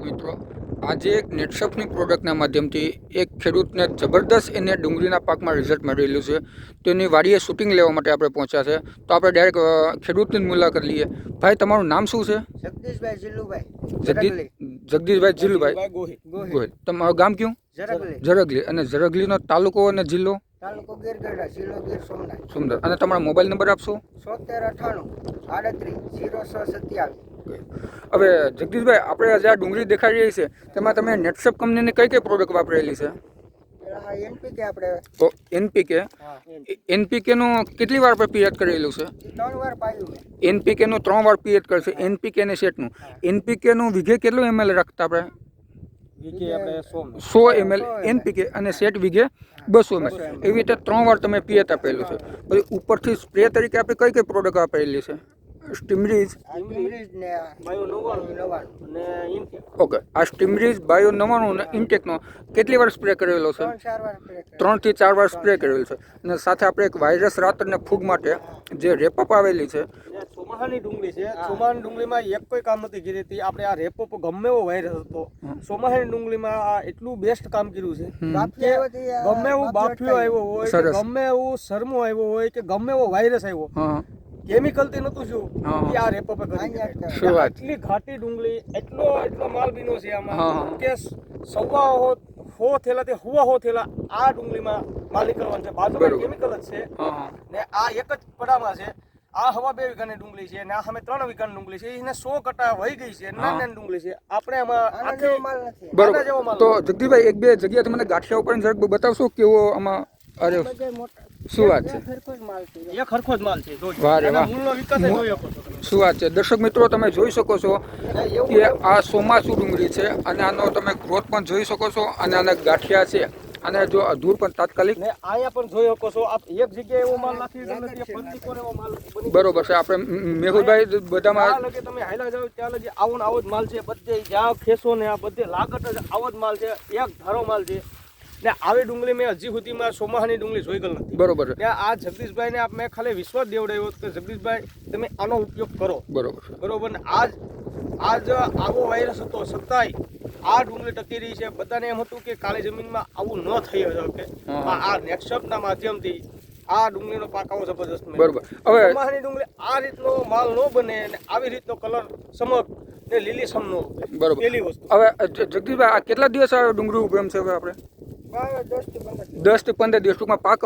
દર્શક મિત્રો આજે એક નેટશપની પ્રોડક્ટના માધ્યમથી એક ખેડૂતને જબરદસ્ત એને ડુંગળીના પાકમાં રિઝલ્ટ મળેલું છે. તો એની વાડીએ શૂટિંગ લેવા માટે આપણે પહોંચ્યા છે. તો આપણે ડાયરેક્ટ ખેડૂતની મુલાકાત લઈએ. ભાઈ તમારું નામ શું છે? જગદીશભાઈ જીલુભાઈ જગદીશભાઈ જીલ્લુભાઈ. ગોહિલ. તમારું ગામ કયું? જરગલી ઝરગલી અને ઝરગલીનો તાલુકો અને જિલ્લો? તાલુકો ગીરગઢડા જિલ્લો ગીર સોમનાથ. સુંદર. અને તમારો મોબાઈલ નંબર આપશો? સોતેર અઠાણું આડત્રીસ જીરો છ સત્યાવીસ. હવે જગદીશભાઈ આપણે આજે આ ડુંગળી દેખાડી રહી છે. તેમાં તમે નેટસેપ કંપનીની કઈ કઈ પ્રોડક્ટ વાપરેલી છે? હા એનપીકે આપણે. તો એનપીકે? હા એનપીકેનું કેટલી વાર આપણે પીએચ કરેલું છે? ત્રણ વાર પાયું મેં એનપીકેનું ત્રણ વાર પીએચ કરશે એનપીકે ને સેટનું એનપીકેનું વિઘે કેટલું એમએલ રાખતા આપણે? વીકે આપણે સોમ સો એમએલ એનપીકે અને સેટ વિઘે બસો એમએલ એવી રીતે ત્રણ વાર તમે પિયત આપેલું છે. પછી ઉપરથી સ્પ્રે તરીકે આપણે કઈ કઈ પ્રોડક્ટ આપેલી છે? સ્ટીમરીઝ. ને ઓકે આ સ્ટીમરીઝ બાયો નવાણું અને ઇન્ટેકનો કેટલી વાર સ્પ્રે કરેલો છે? ત્રણ ચાર વાર spray કર્યો. ત્રણથી ચાર વાર સ્પ્રે કરેલો છે. અને સાથે આપણે એક વાયરસ રાત અને ફૂગ માટે જે રેપઅપ આવેલી છે. ને ચોમાહાની ડુંગળી છે. ચોમાહાની ડુંગળીમાં એક કોઈ કામ નથી કરી હતી. આપણે આ રેપઅપ ગમે એવો વાયરસ હતો. ચોમાહાની ડુંગળીમાં આ એટલું બેસ્ટ કામ કર્યું છે. ગમે એવું બાફી બાફિયો આવ્યો હોય ગમે એવું સરમો આવ્યો હોય કે ગમે એવો વાયરસ આવ્યો. હા કેમિકલથી નતું શું કે આ રેપો કરી. શું વાત એટલી ઘાટી ડુંગળી એટલો એટલો માલ બીનો છે. આમાં. કે સવા હો હો થેલા તે હુવા હો થેલા આ ડુંગળીમાં માલ નીકળવાનું છે. બાજુમાં કેમિકલ જ છે. ને આ એક જ પડામાં છે. આ હવા બે વીઘાની ડુંગળી છે ને આ સામે ત્રણ વીઘાની ડુંગળી છે. એને સો કટા વહી ગઈ છે. નાની નાની ડુંગળી છે. આપણે આમાં આના માલ નથી. બરોબર. તો જગદીભાઈ એક બે જગ્યા મને ગાંઠિયા ઉપર જરાક બતાવશો કેવો આમાં અરે મોટા શું વાત છે? એક સરખો જ માલ છે. વાહ. શું વાત છે? દર્શક મિત્રો તમે જોઈ શકો છો કે આ ચોમાસું ડુંગળી છે અને આનો તમે ગ્રોથ પણ જોઈ શકો છો અને આના ગાંઠિયા છે. અને જો અધૂર પણ તાત્કાલિક ને અહીંયા પણ જોઈ શકો છો. આપ એક જગ્યાએ એવો માલ નાખી દીધો નથી કોર એવો માલ બરોબર છે. આપણે મેહુલભાઈ બધામાં લગે તમે હાલ્યા જાઓ ત્યાં લગી આવો ને આવો જ માલ છે. બધે જ્યાં ખેસો ને આ બધે લાગત જ આવો જ માલ છે. એક ધારો માલ છે. ને આવી ડુંગળી મેં હજી સુધીમાં સોમાહાની ડુંગળી જોઈ ગયેલ નથી. બરોબર છે. આ જગદીશભાઈને આપ મેં ખાલી વિશ્વાસ દેવડાવ્યો કે જગદીશભાઈ તમે આનો ઉપયોગ કરો. બરોબર બરોબર ને? આજ આજ આવો વાયરસ હતો છતાંય આ ડુંગળી ટકી રહી છે. બધાને એમ હતું કે કાળી જમીનમાં આવું ન થઈ શકે. આ નેટશપના માધ્યમથી આ ડુંગળીનો પાક આવો જબરદસ્ત બરોબર. હવે ચોમાસાની ડુંગળી આ રીતનો માલ ન બને અને આવી રીતનો કલર સમક ને લીલી સમ નો. બરોબર. પેલી વસ્તુ. હવે જગદીશભાઈ આ કેટલા દિવસ આવે ડુંગળી ઉભેમ છે હવે આપણે? દસથી પંદર દિવસ. ટૂંકમાં પાક